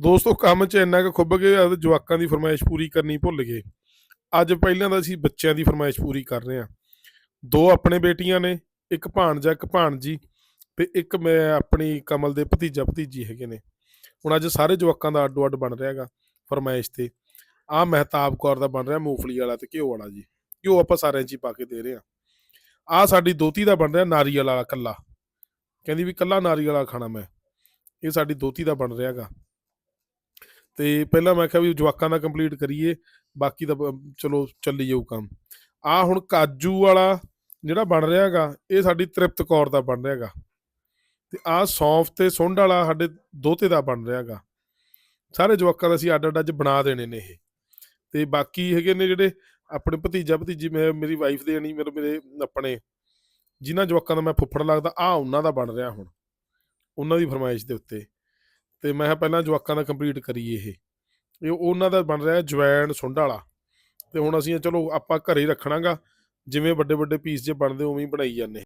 ਦੋਸਤੋ, ਕੰਮ 'ਚ ਇੰਨਾ ਕੁ ਖੁੱਭ ਗਏ ਆ ਜਵਾਕਾਂ ਦੀ ਫਰਮਾਇਸ਼ ਪੂਰੀ ਕਰਨੀ ਭੁੱਲ ਗਏ। ਅੱਜ ਪਹਿਲਾਂ ਤਾਂ ਅਸੀਂ ਬੱਚਿਆਂ ਦੀ ਫਰਮਾਇਸ਼ ਪੂਰੀ ਕਰ ਰਹੇ ਹਾਂ। ਦੋ ਆਪਣੇ ਬੇਟੀਆਂ ਨੇ, ਇੱਕ ਭਾਣਜਾ, ਇੱਕ ਭਾਣਜੀ ਤੇ ਇੱਕ ਮੈਂ, ਆਪਣੀ ਕਮਲ ਦੇ ਭਤੀਜਾ, ਭਤੀਜੀ ਹੈਗੇ ਨੇ। ਹੁਣ ਅੱਜ ਸਾਰੇ ਜਵਾਕਾਂ ਦਾ ਅੱਡੋ ਅੱਡ ਬਣ ਰਿਹਾ ਹੈਗਾ ਫਰਮਾਇਸ਼ ਤੇ। ਆ ਮਹਿਤਾਬ ਕੌਰ ਦਾ ਬਣ ਰਿਹਾ ਮੂੰਗਫਲੀ ਵਾਲਾ ਤੇ ਘਿਓ ਵਾਲਾ ਜੀ। ਘਿਓ ਆਪਾਂ ਸਾਰਿਆਂ 'ਚ ਹੀ ਪਾ ਕੇ ਦੇ ਰਹੇ ਹਾਂ। ਆ ਸਾਡੀ ਦੋਤੀ ਦਾ ਬਣ ਰਿਹਾ ਨਾਰੀਅਲ ਵਾਲਾ ਕੱਲਾ ਕਹਿੰਦੀ ਵੀ ਕੱਲਾ ਨਾਰੀਅਲ ਵਾਲਾ ਖਾਣਾ ਮੈਂ। ਇਹ ਸਾਡੀ ਦੋਤੀ ਦਾ ਬਣ ਰਿਹਾ ਹੈਗਾ। ਤੇ ਪਹਿਲਾਂ ਮੈਂ ਕਿਹਾ ਵੀ ਜਵਾਕਾਂ ਦਾ ਕੰਪਲੀਟ ਕਰੀਏ, ਬਾਕੀ ਦਾ ਚਲੋ ਚੱਲੀ ਜਾਊ ਕੰਮ। ਆ ਹੁਣ ਕਾਜੂ ਵਾਲਾ ਜਿਹੜਾ ਬਣ ਰਿਹਾ ਇਹ ਸਾਡੀ ਤ੍ਰਿਪਤ ਕੌਰ ਦਾ ਬਣ ਰਿਹਾ ਤੇ ਆ ਸੌਂਫ ਤੇ ਸੁੰਡ ਵਾਲਾ ਸਾਡੇ ਦੋਤੇ ਦਾ ਬਣ ਰਿਹਾ ਹੈਗਾ। ਸਾਰੇ ਜਵਾਕਾਂ ਦਾ ਅਸੀਂ ਅੱਡ ਅੱਡ ਅੱਜ ਬਣਾ ਦੇਣੇ ਨੇ ਇਹ। ਤੇ ਬਾਕੀ ਹੈਗੇ ਨੇ ਜਿਹੜੇ ਆਪਣੇ ਭਤੀਜਾ, ਭਤੀਜੀ, ਮੈਂ, ਮੇਰੀ ਵਾਈਫ ਦੇ ਨਹੀਂ ਮੇਰੇ ਮੇਰੇ ਆਪਣੇ, ਜਿਨ੍ਹਾਂ ਜਵਾਕਾਂ ਦਾ ਮੈਂ ਫੁੱਫੜ ਲੱਗਦਾ, ਆ ਉਹਨਾਂ ਦਾ ਬਣ ਰਿਹਾ ਹੁਣ। ਉਹਨਾਂ ਦੀ ਫਰਮਾਇਸ਼ ਦੇ ਉੱਤੇ। ਤੇ ਮੈਂ ਪਹਿਲਾਂ ਜਵਾਕਾਂ ਦਾ ਕੰਪਲੀਟ ਕਰੀਏ ਇਹ। ਇਹ ਉਹਨਾਂ ਦਾ ਬਣ ਰਿਹਾ ਜਵੈਣ ਸੁੰਡ ਵਾਲਾ। ਤੇ ਹੁਣ ਅਸੀਂ ਚਲੋ ਆਪਾਂ ਘਰੇ ਹੀ ਰੱਖਣਾਗਾ, ਜਿਵੇਂ ਵੱਡੇ ਵੱਡੇ ਪੀਸ ਜੇ ਬਣਦੇ, ਉਵੇਂ ਹੀ ਬਣਾਈ ਜਾਂਦੇ।